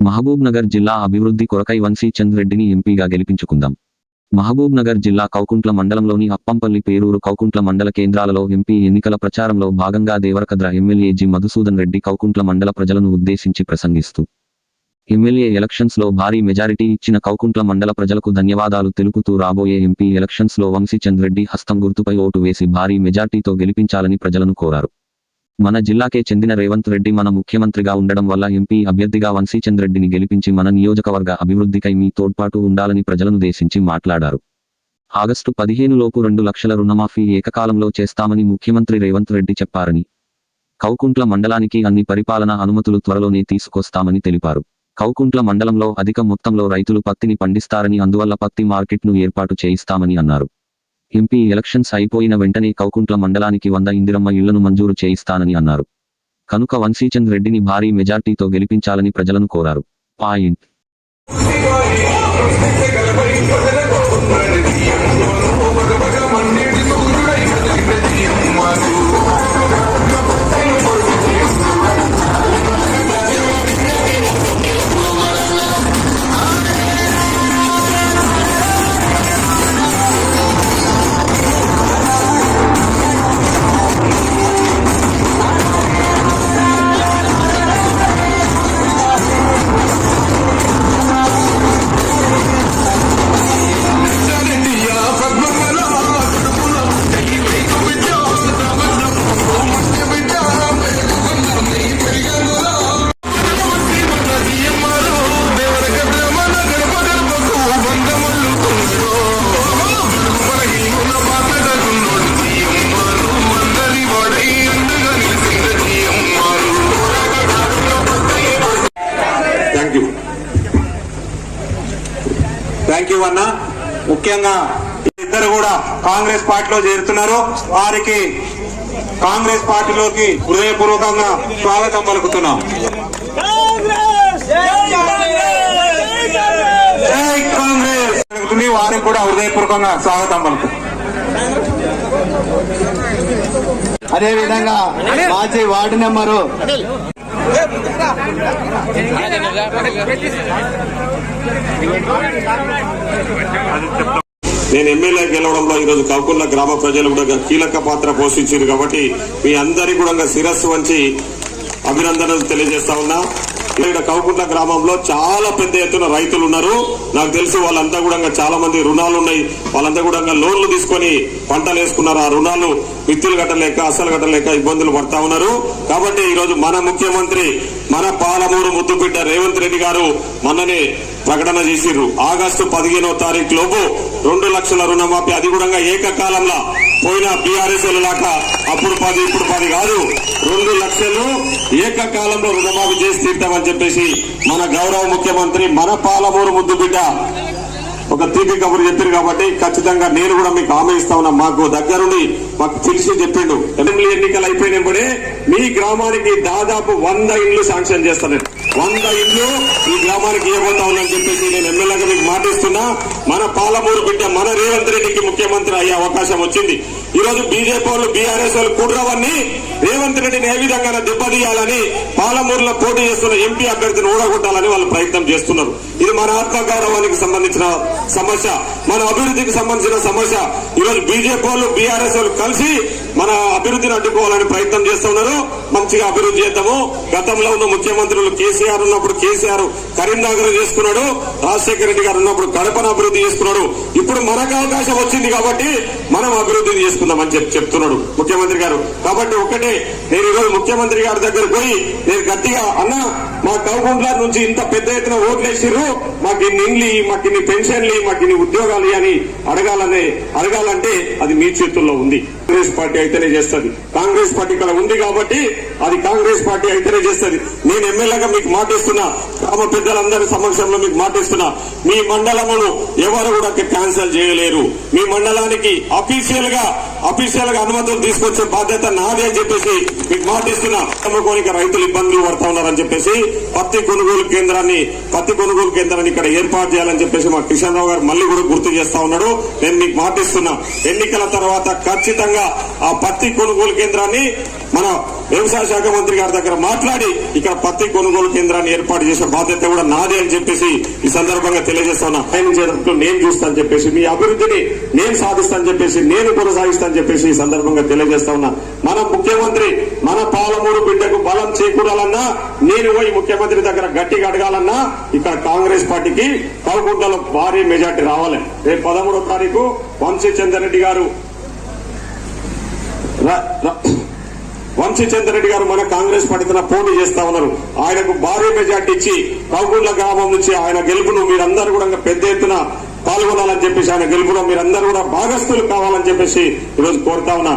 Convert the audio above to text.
మహబూబ్ నగర్ జిల్లా అభివృద్ధి కొరకై వంశీ చంద్ రెడ్డిని ఎంపీగా గెలిపించుకుందాం. మహబూబ్ నగర్ జిల్లా కౌకుంట్ల మండలంలోని అప్పంపల్లి పేరూరు కౌకుంట్ల మండల కేంద్రాలలో ఎంపీ ఎన్నికల ప్రచారంలో భాగంగా దేవరకద్ర ఎమ్మెల్యే జి. మధుసూదన్ రెడ్డి కౌకుంట్ల మండల ప్రజలను ఉద్దేశించి ప్రసంగిస్తూ ఎమ్మెల్యే ఎలక్షన్స్లో భారీ మెజారిటీ ఇచ్చిన కౌకుంట్ల మండల ప్రజలకు ధన్యవాదాలు తెలుపుతూ రాబోయే ఎంపీ ఎలక్షన్స్లో వంశీ చంద్ రెడ్డి హస్తం గుర్తుపై ఓటు వేసి భారీ మెజార్టీతో గెలిపించాలని ప్రజలను కోరారు. మన జిల్లాకే చెందిన రేవంత్ రెడ్డి మన ముఖ్యమంత్రిగా ఉండడం వల్ల ఎంపీ అభ్యర్థిగా వంశీచంద్ రెడ్డిని గెలిపించి మన నియోజకవర్గ అభివృద్ధికై మీ తోడ్పాటు ఉండాలని ప్రజలనుద్దేశించి మాట్లాడారు. ఆగస్టు పదిహేను లోపు రెండు లక్షల రుణమాఫీ ఏకకాలంలో చేస్తామని ముఖ్యమంత్రి రేవంత్ రెడ్డి చెప్పారని కౌకుంట్ల మండలానికి అన్ని పరిపాలన అనుమతులు త్వరలోనే తీసుకొస్తామని తెలిపారు. కౌకుంట్ల మండలంలో అధిక మొత్తంలో రైతులు పత్తిని పండిస్తారని అందువల్ల పత్తి మార్కెట్ను ఏర్పాటు చేయిస్తామని అన్నారు. ఎంపీ ఎలక్షన్స్ అయిపోయిన వెంటనే కౌకుంట్ల మండలానికి వంద ఇందిరమ్మ ఇళ్ళను మంజూరు చేయిస్తానని అన్నారు. కనుక వంశీచంద్ రెడ్డిని భారీ మెజార్టీతో గెలిపించాలని ప్రజలను కోరారు. పాయింట్. థ్యాంక్ యూ అన్న ముఖ్యంగా ఇద్దరు కూడా కాంగ్రెస్ పార్టీలో చేరుతున్నారు. వారికి కాంగ్రెస్ పార్టీలోకి హృదయపూర్వకంగా స్వాగతం పలుకుతున్నాం. జై కాంగ్రెస్! జరుగుతుంది. వారికి కూడా హృదయపూర్వకంగా స్వాగతం పలుకుతున్నాం. అదే విధంగా మాజీ వార్డు నెంబరు నేను ఎమ్మెల్యే గెలవడంలో ఈరోజు కౌకుల్ల గ్రామ ప్రజలు కూడా కీలక పాత్ర పోషించారు కాబట్టి మీ అందరి కూడా శిరస్సు వంచి అభినందనలు తెలియజేస్తా ఉన్నా. ఇక్కడ కౌకుంట్ల గ్రామంలో చాలా పెద్ద ఎత్తున రైతులు ఉన్నారు. నాకు తెలుసు వాళ్ళంతా కూడా చాలా మంది రుణాలు ఉన్నాయి. వాళ్ళంతా కూడా లోన్లు తీసుకొని పంటలు వేసుకున్నారు. ఆ రుణాలు మిత్తులు కట్టలేక అసలు కట్టలేక ఇబ్బందులు పడతా ఉన్నారు. కాబట్టి ఈరోజు మన ముఖ్యమంత్రి మన పాలమూరు ముద్దుబిడ్డ రేవంత్ రెడ్డి గారు మొన్ననే ప్రకటన చేసిర్రు ఆగస్టు పదిహేనో తారీఖు లోపు రెండు లక్షల రుణమాఫీ. అది కూడా ఏకకాలంలో పోయిన బీఆర్ఎస్ లాక అప్పుడు పది ఇప్పుడు పది కాదు. రెండు లక్షలు ఏకకాలంలో రుణమాఫీ చేసి తీర్తామని చెప్పేసి మన గౌరవ ముఖ్యమంత్రి మన పాలమూరు ముద్దు బిడ్డ ఒక తీపి కబురు చెప్పారు కాబట్టి ఖచ్చితంగా నేను కూడా మీకు హామీ ఇస్తా ఉన్నా. మాకు దగ్గరుండి మాకు తెలిసి చెప్పిండు. అసెంబ్లీ ఎన్నికలు అయిపోయినప్పుడే మీ గ్రామానికి దాదాపు వంద ఇండ్లు శాంక్షన్ చేస్తాను వంద ఇండ్లు ఈ గ్రామానికి ఇవ్వబోతా ఉన్నాని చెప్పేసి నేను ఎమ్మెల్యేగా మీకు మన పాలమూరు బిడ్డ మన రేవంత్ రెడ్డికి ముఖ్యమంత్రి అయ్యే అవకాశం వచ్చింది. ఈ రోజు బీజేపీ వాళ్ళు బీఆర్ఎస్ వాళ్ళు కుట్రవన్నీ రేవంత్ రెడ్డిని ఏ విధంగా దెబ్బతీయాలని పాలమూరులో పోటీ చేస్తున్న ఎంపీ అభ్యర్థిని ఓడగొట్టాలని వాళ్ళు ప్రయత్నం చేస్తున్నారు. ఇది మన ఆత్మగౌరవానికి సంబంధించిన సమస్య. మన అభివృద్ధికి సంబంధించిన సమస్య. ఈరోజు బీజేపీ వాళ్ళు బీఆర్ఎస్ వాళ్ళు కలిసి మన అభివృద్ధిని అడ్డుకోవాలని ప్రయత్నం చేస్తున్నారు మంచిగా అభివృద్ధి చేద్దాము. గతంలో ఉన్న ముఖ్యమంత్రులు కేసీఆర్ ఉన్నప్పుడు కేసీఆర్ కరీంనగర్ చేసుకున్నాడు. రాజశేఖర రెడ్డి గారు ఉన్నప్పుడు కడపను అభివృద్ధి చేసుకున్నాడు. ఇప్పుడు మనకు అవకాశం వచ్చింది కాబట్టి మనం అభివృద్ధి చేసుకుందామని చెప్పి చెప్తున్నాడు ముఖ్యమంత్రి గారు. కాబట్టి ఒకటే నేను ఈరోజు ముఖ్యమంత్రి గారి దగ్గర పోయి నేను గట్టిగా అన్న మా కౌకుంట్ల నుంచి ఇంత పెద్ద ఎత్తున ఓట్లు వేసిర్రు మాకు ఇన్ని ఇండ్లు మాకు ఇన్ని పెన్షన్లు మాకు ఇన్ని ఉద్యోగాలు కావాలి అని అడగాలనే అడగాలంటే అది మీ చేతుల్లో ఉంది. కాంగ్రెస్ పార్టీ అయితేనే చేస్తుంది. కాంగ్రెస్ పార్టీ ఇక్కడ ఉంది కాబట్టి అది కాంగ్రెస్ పార్టీ అయితేనే చేస్తుంది. నేను ఎమ్మెల్యేగా మీకు మాటిస్తున్నా గ్రామ పెద్దలందరి సమక్షంలో మీకు మాటిస్తున్నా మీ మండలమును ఎవరు కూడా క్యాన్సిల్ చేయలేరు. మీ మండలానికి అఫీషియల్గా అఫీషియల్గా అనుమతులు తీసుకొచ్చే బాధ్యత నాదే అని చెప్పేసి మీకు మాటిస్తున్నా. అమ్ముకోనిక రైతులు ఇబ్బందులు పడతా ఉన్నారని చెప్పేసి పత్తి కొనుగోలు కేంద్రాన్ని పత్తి కొనుగోలు కేంద్రాన్ని ఇక్కడ ఏర్పాటు చేయాలని చెప్పేసి మా కిషన్ రావు గారు మళ్ళీ కూడా గుర్తు చేస్తా ఉన్నాడు. నేను మీకు మాటిస్తున్నా. ఎన్నికల తర్వాత ఖచ్చితంగా ఆ పత్తి కొనుగోలు కేంద్రాన్ని మన వ్యవసాయ శాఖ మంత్రి గారి దగ్గర మాట్లాడి ఇక్కడ పత్తి కొనుగోలు కేంద్రాన్ని ఏర్పాటు చేసే బాధ్యత కూడా నాదే అని చెప్పేసి ఈ సందర్భంగా తెలియజేస్తున్నా ఆయన చేసినట్టు నేను చూస్తాను చెప్పేసి మీ అభివృద్ధిని నేను సాధిస్తాను చెప్పేసి నేను కొనసాగిస్తాను చెప్పేసి ఈ సందర్భంగా తెలియజేస్తా ఉన్నా. మన ముఖ్యమంత్రి మన పాలమూరు బిడ్డకు బలం చేకూడాలన్నా నేను పోయి ముఖ్యమంత్రి దగ్గర గట్టిగా అడగాలన్నా ఇక్కడ కాంగ్రెస్ పార్టీకి కౌకుంటలో భారీ మెజార్టీ రావాలి. రేపు పదమూడో తారీఖు వంశీ చంద్రరెడ్డి గారు ర- ర- వంశీ గారు మన కాంగ్రెస్ పార్టీ పోటీ చేస్తా ఉన్నారు. ఆయనకు భారీ మెజార్టీ ఇచ్చి కౌగుళ్ళ గ్రామం నుంచి ఆయన గెలుపును మీరందరూ కూడా పెద్ద ఎత్తున పాల్గొనాలని చెప్పేసి ఆయన గెలుపులో మీరందరూ కూడా భాగస్థులు కావాలని చెప్పేసి ఈరోజు కోరుతా ఉన్నా.